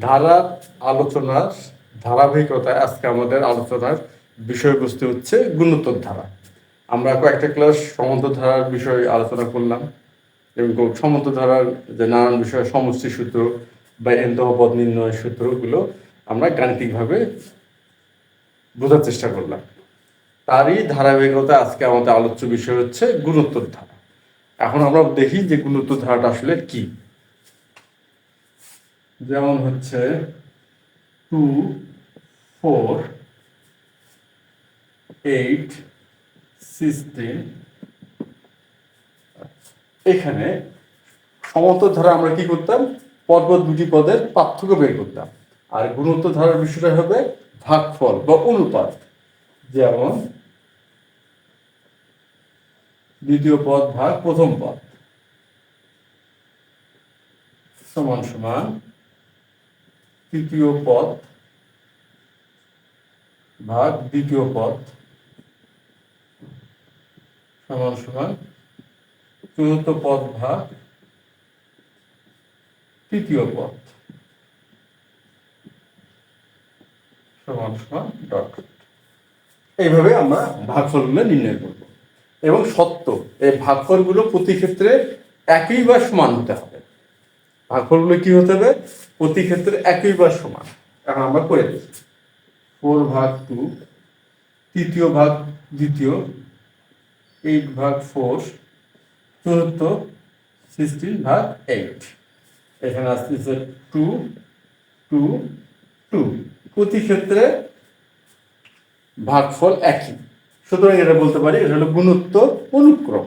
ধারার আলোচনার ধারাবাহিকতায় আজকে আমাদের আলোচনার বিষয়বস্তু হচ্ছে গুণোত্তর ধারা। আমরা কয়েকটা ক্লাস সমান্তর ধারার বিষয়ে আলোচনা করলাম এবং সমান্তর ধারার যে নানান বিষয়, সমষ্টি সূত্র বা এন্তহ পদ নির্ণয় সূত্রগুলো আমরা গাণিতিকভাবে বোঝার চেষ্টা করলাম। তারই ধারাবাহিকতা আজকে আমাদের আলোচ্য বিষয় হচ্ছে গুণোত্তর ধারা। এখন আমরা দেখি যে গুণোত্তর ধারাটা আসলে কি। যেমন হচ্ছে টু, ফোর, এইট, সিক্সটিন। এখানে সমান্তর ধারা আমরা কি করতাম? পরপর দুটি পদের পার্থক্য বের করতাম। আর গুণোত্তর ধারার বিষয়টা হবে ভাগফল বা অনুপাত। যেমন দ্বিতীয় পদ ভাগ প্রথম পদ। সমান সমান তৃতীয় পদ ভাগ দ্বিতীয় পদ সমান সমান চতুর্থ পদ ভাগ তৃতীয় পদ সমান সমান এইভাবে আমরা ভাগফলগুলো নির্ণয় করব। এবং সত্য, এই ভাগফলগুলো প্রতি ক্ষেত্রে একই বা সমান হতে হবে। ভাগফলগুলো কি হতে হবে? প্রতি ক্ষেত্রে একই বা সমান। এখন আমরা করে দিই। ফোর ভাগ টু তৃতীয় ভাগ দ্বিতীয় এইট ভাগ ফোর চতুর্থ সিক্সটিন ভাগ এইট এখানে আসতেছে টু টু টু প্রতি ক্ষেত্রে ভাগফল একই। সুতরাং এটা বলতে পারি, এটা হলো গুণত্ব অনুক্রম।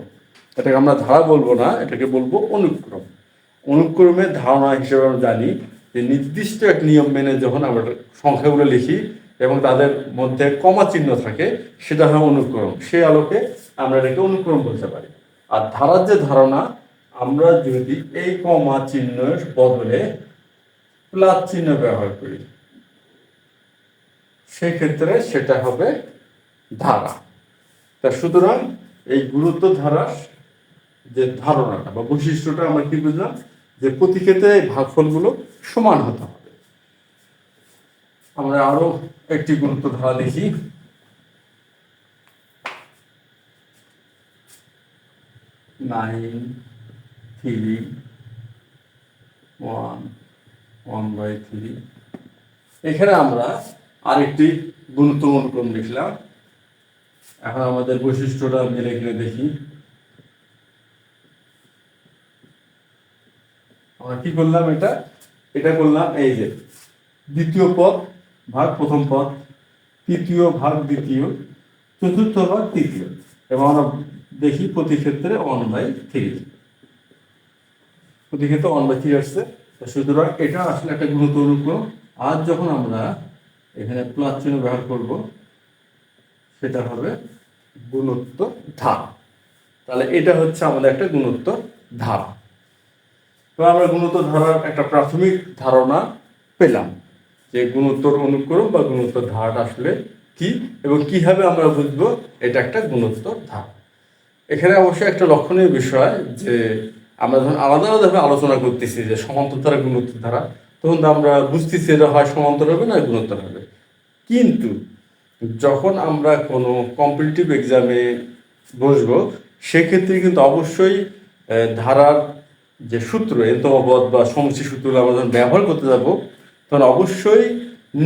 এটাকে আমরা ধারা বলব না, এটাকে বলব অনুক্রম। অনুক্রমের ধারণা হিসেবে আমরা জানি যে নির্দিষ্ট এক নিয়ম মেনে যখন আমরা সংখ্যাগুলো লিখি এবং তাদের মধ্যে কমা চিহ্ন থাকে, সেটা হয় অনুক্রম। সেই আলোকে আমরা এটাকে অনুক্রম বলতে পারি। আর ধারার যে ধারণা, আমরা যদি এই কমা চিহ্নের বদলে প্লাস চিহ্ন ব্যবহার করি, সেক্ষেত্রে সেটা হবে ধারা। তা সুতরাং এই গুরুত্ব ধারার যে ধারণাটা বা বৈশিষ্ট্যটা আমরা কি বুঝলাম? যে প্রতি ক্ষেত্রে এই ভাগফলগুলো সমান হতে হবে। আমরা আরও একটি গুরুত্ব ধারা দেখি। Nine, three, one one by three. এখানে আমরা আরেকটি গুরুত্ব অনুক্রম লিখলাম। এখন আমাদের বৈশিষ্ট্যটা মিলে কিনে দেখি। আমরা কি করলাম এটা? এটা করলাম এই যে দ্বিতীয় পদ, ভাগ প্রথম পদ, তৃতীয় ভাগ দ্বিতীয়, চতুর্থ ভাগ তৃতীয়, এবং আমরা দেখি প্রতি ক্ষেত্রে ওয়ান বাই থ্রি প্রতি ক্ষেত্রে ওয়ান বাই থ্রি আসছে। সুতরাং এটা আসলে একটা গুরুত্ব অনুক্রম আজ যখন আমরা এখানে প্লাস চিহ্ন ব্যবহার করব, সেটা হবে গুণত্ব ধারা তাহলে এটা হচ্ছে আমাদের একটা গুণত্ব ধারা তো আমরা গুণোত্তর ধারার একটা প্রাথমিক ধারণা পেলাম যে গুণোত্তর অনুক্রম বা গুণোত্তর ধারাটা আসলে কি এবং কীভাবে আমরা বুঝব এটা একটা গুণোত্তর ধারা এখানে অবশ্যই একটা লক্ষণীয় বিষয় যে আমরা যখন আলাদা আলাদাভাবে আলোচনা করতেছি যে সমান্তর ধারা, গুণোত্তর ধারা, তখন তো আমরা বুঝতেছি এটা হয় সমান্তর হবে না গুণোত্তর হবে। কিন্তু যখন আমরা কোনো কম্পিটিটিভ এক্সামে বসবো, সেক্ষেত্রে কিন্তু অবশ্যই ধারার যে সূত্র এন্তপদ বা সমষ্টি সূত্রগুলো আমরা যখন ব্যবহার করতে যাব, তখন অবশ্যই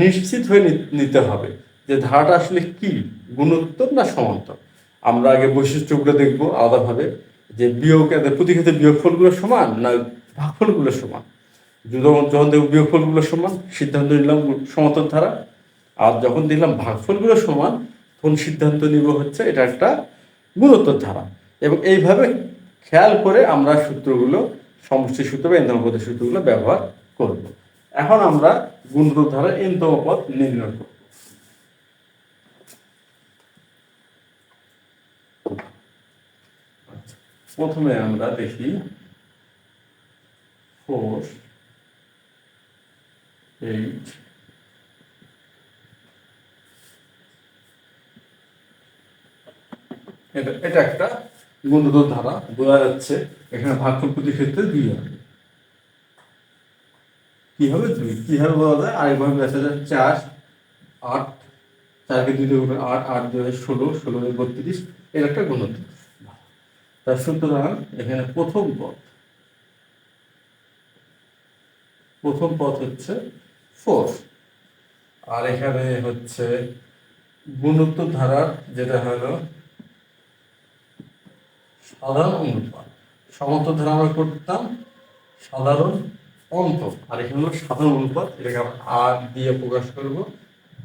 নিশ্চিত হয়ে নিতে হবে যে ধারাটা আসলে কি, গুণোত্তর না সমান্তর? আমরা আগে বৈশিষ্ট্যগুলো দেখব আলাদাভাবে, যে বিয়োগ এদের প্রতি ক্ষেত্রে বিয়োগফলগুলো সমান না ভাগফলগুলো সমান? যখন যখন দেখব বিয়োগফলগুলো সমান, সিদ্ধান্ত নিলাম সমান্তর ধারা, আর যখন দেখলাম ভাগফলগুলো সমান, তখন সিদ্ধান্ত নিব হচ্ছে এটা একটা গুণোত্তর ধারা। এবং এইভাবে খেয়াল করে আমরা সূত্রগুলো সমষ্টি সূত্র বা এন্তম পদের সূত্রগুলো ব্যবহার করব। এখন আমরা গুণোত্তর ধারা এন্তম পদ নির্ণয় করব। প্রথমে আমরা দেখি ফোর এইট এটা একটা গুণোত্তর ধারা বোঝা যাচ্ছে এখানে ভাগফল প্রতি ক্ষেত্রে দুই হবে। কি হবে? দুই। কীভাবে বলা যায়? আরেকভাবে লেখা যায় চার, আট। চারকে দুই দিয়ে গুণ আট আট দুই ষোলো ষোলো বত্রিশ। এর একটা গুণোত্তর তা সুতরাং এখানে প্রথম পদ প্রথম পদ হচ্ছে ফোর আর এখানে হচ্ছে গুণোত্তর ধারার যেটা হলো সাধারণ অনুপাত সমত ধারা আমরা করতাম সাধারণ অন্ত। আর এখানে হলো সাধারণ অনুপাত, এটাকে আমরা আট দিয়ে প্রকাশ করব,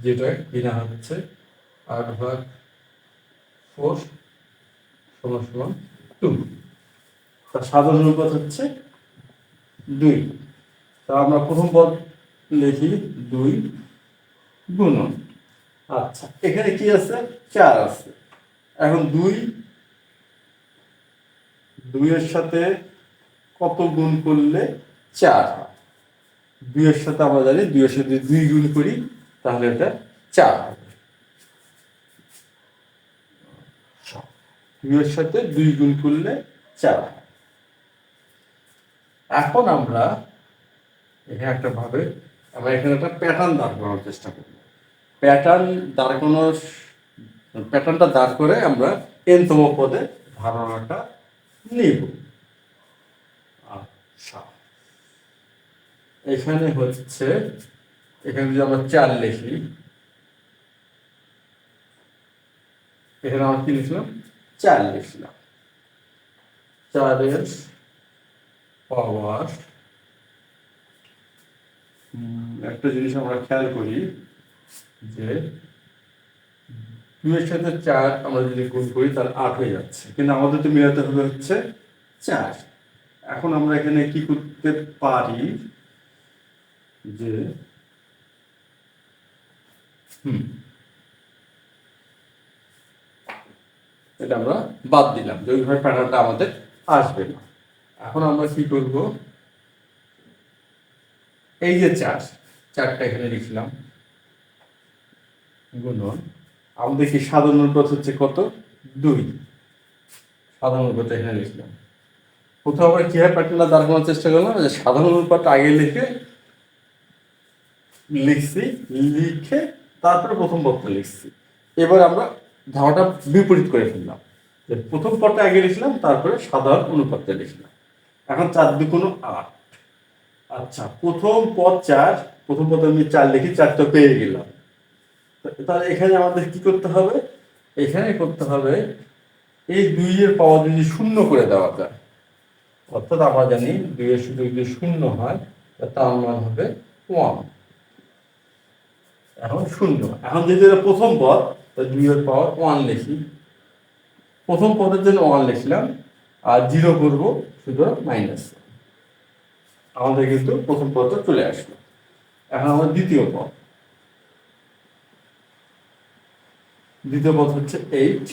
যেটা কিনা হচ্ছে আট ভাগ ফোর সমান সমান টু তার সাধারণ অনুপাত হচ্ছে দুই। তা আমরা প্রথম পদ লিখি দুই গুণন। আচ্ছা এখানে কি আছে? চার আছে। এখন দুই দুইয়ের সাথে কত গুণ করলে চার হয়? দুইয়ের সাথে আমরা জানি দুইয়ের সাথে দুই গুণ করি, তাহলে এটা চার হবে। দুইয়ের সাথে দুই গুণ করলে চার এখন আমরা এখানে একটা ভাবে, আমরা এখানে একটা প্যাটার্ন দাঁড় করানোর চেষ্টা করব। প্যাটার্ন দাঁড় করানোর প্যাটার্নটা দাঁড় করে আমরা এনতম পদে ধারণাটা নিব আচ্ছা। এখানে হচ্ছে এখানে যদি আমরা চার লিখি এখানে আমরা কি লিখলাম? চার লিখলাম। চারের পাওয়ার একটা জিনিস আমরা খেয়াল করি যে দুইয়ের সাথে চার আমরা যদি গুণ করি, তাহলে আট হয়ে যাচ্ছে। কিন্তু আমাদের তো মিলাতে হবে হচ্ছে চার। এখন আমরা এখানে কি করতে পারি? যে, হুম, এটা আমরা বাদ দিলাম, যে ওইভাবে প্যাটার্নটা আমাদের আসবে না। এখন আমরা কি করব? এই যে চার, চারটা এখানে লিখলাম, গুণন আমাদের দেখি সাধারণ অনুপাত হচ্ছে কত? দুই। সাধারণ অনুপাত এখানে লিখলাম। প্রথমে আমরা কীভাবে প্যাটার্নটা দাঁড় করানোর চেষ্টা করলাম যে সাধারণ অনুপাত আগে লিখে, লিখছি, লিখে তারপরে প্রথম পদটা লিখছি। এবার আমরা ধারাটা বিপরীত করে ফেললাম। যে প্রথম পদটা আগে লিখলাম, তারপরে সাধারণ অনুপাতটা লিখলাম। এখন চার দুগুণ আট। আচ্ছা প্রথম পদ চার, প্রথম পদে আমি চার লিখি চারটা পেয়ে গেলাম। তাহলে এখানে আমাদের কি করতে হবে? এখানে করতে হবে, এই দুইয়ের পাওয়ার যদি শূন্য করে দেওয়া যায়, অর্থাৎ আমরা জানি দুইয়ের সুযোগ যদি শূন্য হয় তার মান হবে ওয়ান এখন শূন্য। এখন যদি এটা প্রথম পদ দুইয়ের পাওয়ার ওয়ান লিখি। প্রথম পদের জন্য ওয়ান লিখলাম, আর জিরো করব সুতরাং মাইনাস আমাদের কিন্তু প্রথম পদটা চলে আসলো। এখন আমাদের দ্বিতীয় পদ। দ্বিতীয় পদ হচ্ছে এইট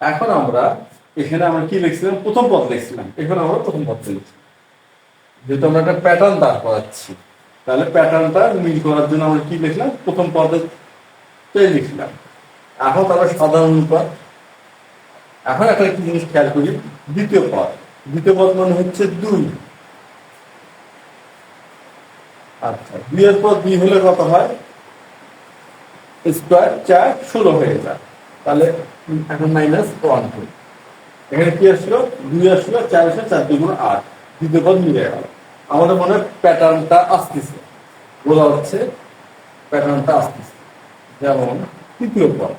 এখন আমরা এখানে আমরা কি লিখছিলাম? প্রথম পদ লিখছিলাম। এখানে আমরা প্রথম পদ লিখছি। যেহেতু আমরা একটা প্যাটার্ন দাঁড় করাচ্ছি, তাহলে প্যাটার্নটা মিল করার জন্য আমরা কি লিখলাম? প্রথম পদে লিখলাম। এখন তারা সাধারণ অনুপাত এখন একটা একটি জিনিস খেয়াল করি, দ্বিতীয় পদ। দ্বিতীয় পদ মানে হচ্ছে দুই। আচ্ছা দুইয়ের পর দুই হলে কত হয়? স্কোয়ার চার ষোলো হয়ে যায়। তাহলে এখন মাইনাস ওয়ান টু এখানে কি আসলো? দুই আসলো, চার আসলো, চার দুই গুণ আট। দ্বিতীয় পদ মিলে গেল। আমাদের মনে হয় প্যাটার্নটা আসতেছে। বোঝা হচ্ছে প্যাটার্নটা আসতেছে। যেমন তৃতীয় পদ।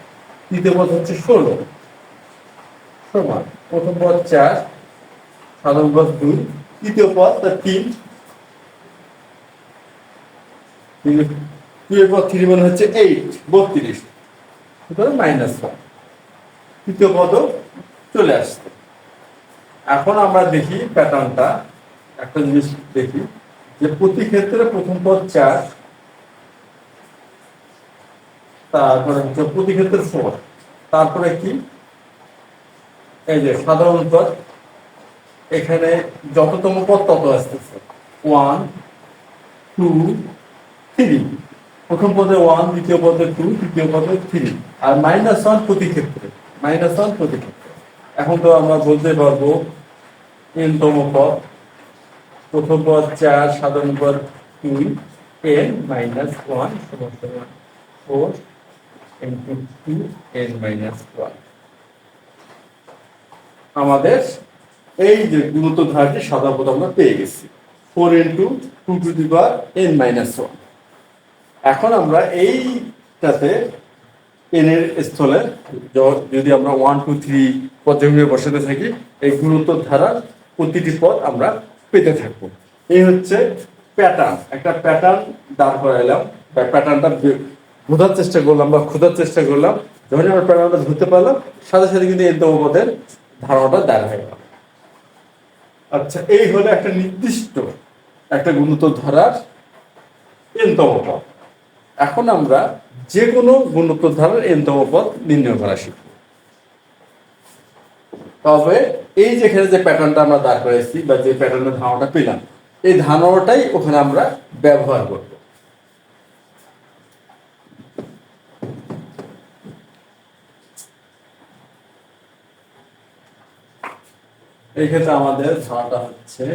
তৃতীয় পদ হচ্ছে ষোলো। সমান। প্রথম পদ চার, সাধারণ পদ দুই। তৃতীয় পদ তার তিন দুই পদ থ্রি মানে হচ্ছে এইট বত্রিশ। সুতরাং মাইনাস ওয়ান তৃতীয় পদও চলে আসছে। এখন আমরা দেখি প্যাটার্নটা একটা জিনিস দেখি যে প্রতি ক্ষেত্রে প্রথম পদ চার, তারপরে হচ্ছে প্রতি ক্ষেত্রে ফোর তারপরে কি? এই যে সাধারণ পদ, এখানে যততম পদ তত আসতেছে। ওয়ান টু থ্রি প্রথম পদে ওয়ান দ্বিতীয় পদে টু তৃতীয় পদে থ্রি আর মাইনাস ওয়ান প্রতি ক্ষেত্রে মাইনাস ওয়ান প্রতি ক্ষেত্রে। এখন তো আমরা বলতে পারব এন তম পদ, প্রথম পদ চার, সাধারণ পদ দুই n minus one four into two n minus one আমাদের এই যে গুরুত্ব ধারাটি সাদা পদ আমরা পেয়ে গেছি। Four into two to the power n minus one এখন আমরা এইটাতে এন এর স্থলে যদি আমরা ওয়ান টু থ্রি পর্যায়ক্রমে বসাতে থাকি, এই গুরুত্ব ধারার প্রতিটি পদ আমরা পেতে থাকব। এই হচ্ছে প্যাটার্ন একটা প্যাটার্ন দাঁড় করাইলাম। বা প্যাটার্নটা বোঝার চেষ্টা করলাম বা খোঁজার চেষ্টা করলাম। যখন আমরা প্যাটার্নটা ধরতে পারলাম, সাথে সাথে কিন্তু এন্তম পদের ধারণাটা দাঁড় হয়ে গেল। আচ্ছা এই হলো একটা নির্দিষ্ট একটা গুণিত ধারার এনতম পদ। এখন আমরা যে কোনো গুণোত্তর ধারার এনতম পদ নির্ণয় করা শিখব। তবে এই যেখানে যে প্যাটার্নটা আমরা দাঁড় করেছি বা যে প্যাটার্নের ধারণাটা পেলাম, এই ধারণাটাই ওখানে আমরা ব্যবহার করব। এই ক্ষেত্রে আমাদের ধারণাটা হচ্ছে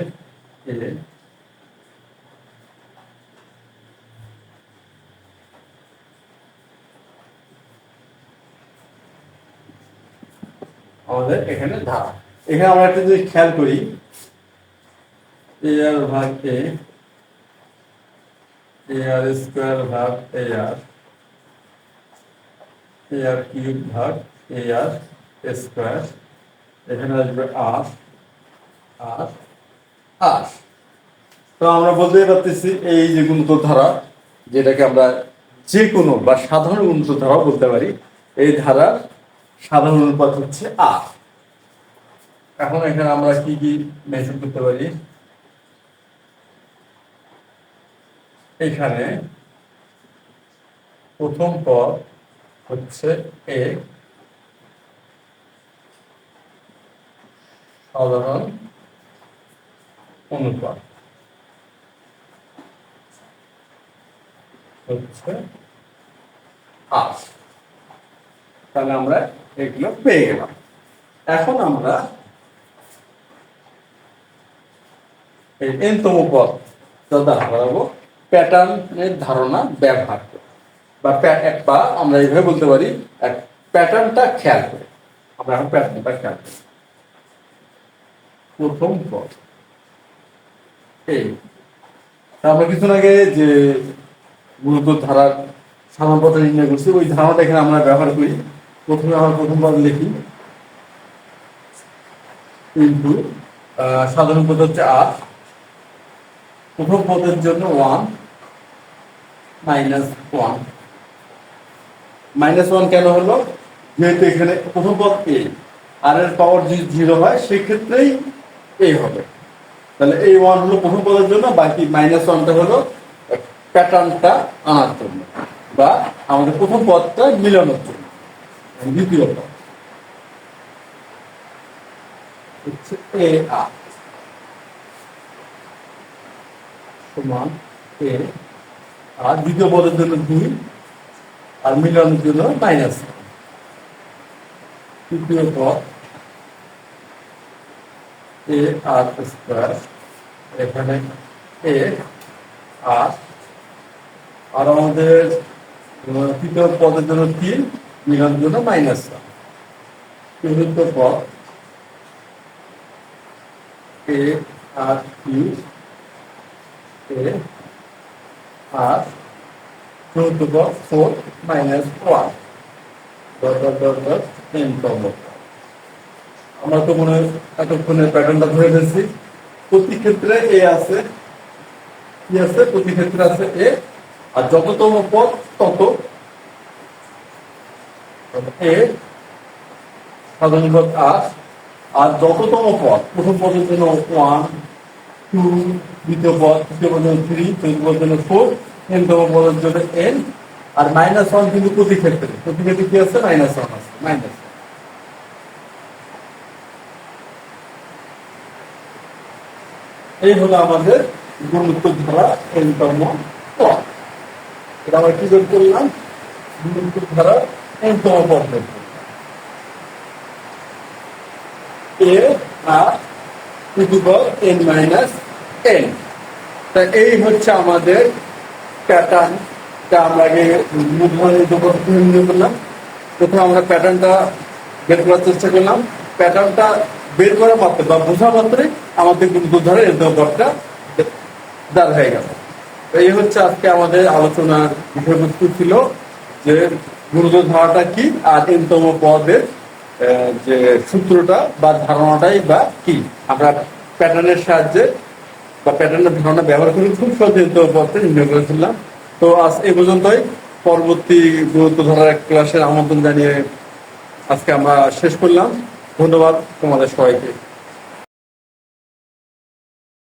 আমাদের এখানে ধারা। এখানে আমরা একটা যদি খেয়াল করি এ আর ভাগ এ এ আর স্কোয়ার ভাগ এ আর এ আর কিউব ভাগ এ আর স্কোয়ার এখানে আসবে আর আর আর তো আমরা বলতেই পারতেছি এই যে গুণিত ধারা, যেটাকে আমরা যে কোনো বা সাধারণ গুণিত ধারাও বলতে পারি, এই ধারার সাধারণ অনুপাত হচ্ছে আর এখন এখানে আমরা কি কি মেনশন করতে পারি? এখানে প্রথম পদ হচ্ছে এ সাধারণ অনুপাত হচ্ছে আর তাহলে আমরা এগুলো পেয়ে গেলাম। এখন আমরা এই এনতম পদ দাদা করাবো প্যাটার্নের ধারণা ব্যবহার করে বা বা আমরা এইভাবে বলতে পারি, এক প্যাটার্নটা খেয়াল করে। আমরা এখন প্যাটার্নটা খেয়াল করি। প্রথম পদ। এই আমরা কিছুদিন আগে যে গুরুত্ব ধারার সাধারণ পথে নির্ণয় করছি, ওই ধারণাটা এখানে আমরা ব্যবহার করি। প্রথমে আমরা প্রথম পদ লিখি ইন্টু সাধারণ পদ হচ্ছে আট প্রথম পদের জন্য one minus one. Minus one কেন হলো? যেহেতু এখানে প্রথম পদ এ। আর এর পাওয়ার যদি জিরো হয়, সেক্ষেত্রেই এ হবে। তাহলে এই ওয়ান হলো প্রথম পদের জন্য, বাকি মাইনাস ওয়ানটা হলো প্যাটার্নটা আনার জন্য বা আমাদের প্রথম পদটা মিলানোর জন্য। দ্বিতীয় পদ হচ্ছে এ আর সমান এ আর দ্বিতীয় পদের জন্য দুই আর মিলানোর জন্য মাইনাস তৃতীয় পদ এ আর স্কোয়ার এখানে এ আর আর আমাদের তৃতীয় পদের জন্য তিন জন্য মাইনাস চতুর্থ পদ এ আর এ আর চতুর্থ পদ ফোর মাইনাস ওয়ান আমরা তো মনে হয় এতক্ষণে প্যাটার্নটা ধরে ফেলছি। প্রতি ক্ষেত্রে এ আছে কি আছে, প্রতি ক্ষেত্রে আছে এ আর যততম পদ, তত এ সাধারণ আর যততম পদ প্রথম পদের জন্য ওয়ান, টু, দ্বিতীয় পদ তৃতীয় পদের জন্য থ্রি, চতুর্থ পদের জন্য ফোর এনতম পদের জন্য এন, আর মাইনাস ওয়ান কিন্তু প্রতি ক্ষেত্রে। প্রতি ক্ষেত্রে কি আছে? মাইনাস ওয়ান আছে, মাইনাস এই হলো আমাদের গুণোত্তর ধারা এনতম পদ এটা আমরা কি বের করলাম? গুণোত্তর ধারা এনতম পদ বের করলাম। A r to the power n minus n তা এই হচ্ছে আমাদের প্যাটার্নটা আমরা আগে মুদ্রানিত করলাম। প্রথমে আমরা প্যাটার্নটা বের করার চেষ্টা করলাম। প্যাটার্নটা বের করা মাত্র বা বোঝা মাত্রে আমাদের গুরুত্বধারা এর ব্যাপারটা দাঁড় হয়ে গেল। এই হচ্ছে আজকে আমাদের আলোচনার বিষয়বস্তু ছিল যে গুরুত্ব ধারাটা কি আর এনতম পদের যে সূত্রটা বা ধারণাটাই বা কি? আমরা প্যাটার্নের সাহায্যে বা প্যাটার্নের ধারণা ব্যবহার করে খুব সহজে এনতম পদটা নির্ণয় করেছিলাম। তো আজ এই পর্যন্তই। পরবর্তী গুরুত্ব ধরার ক্লাসের আমন্ত্রণ জানিয়ে আজকে আমরা শেষ করলাম। ধন্যবাদ তোমাদের সবাইকে।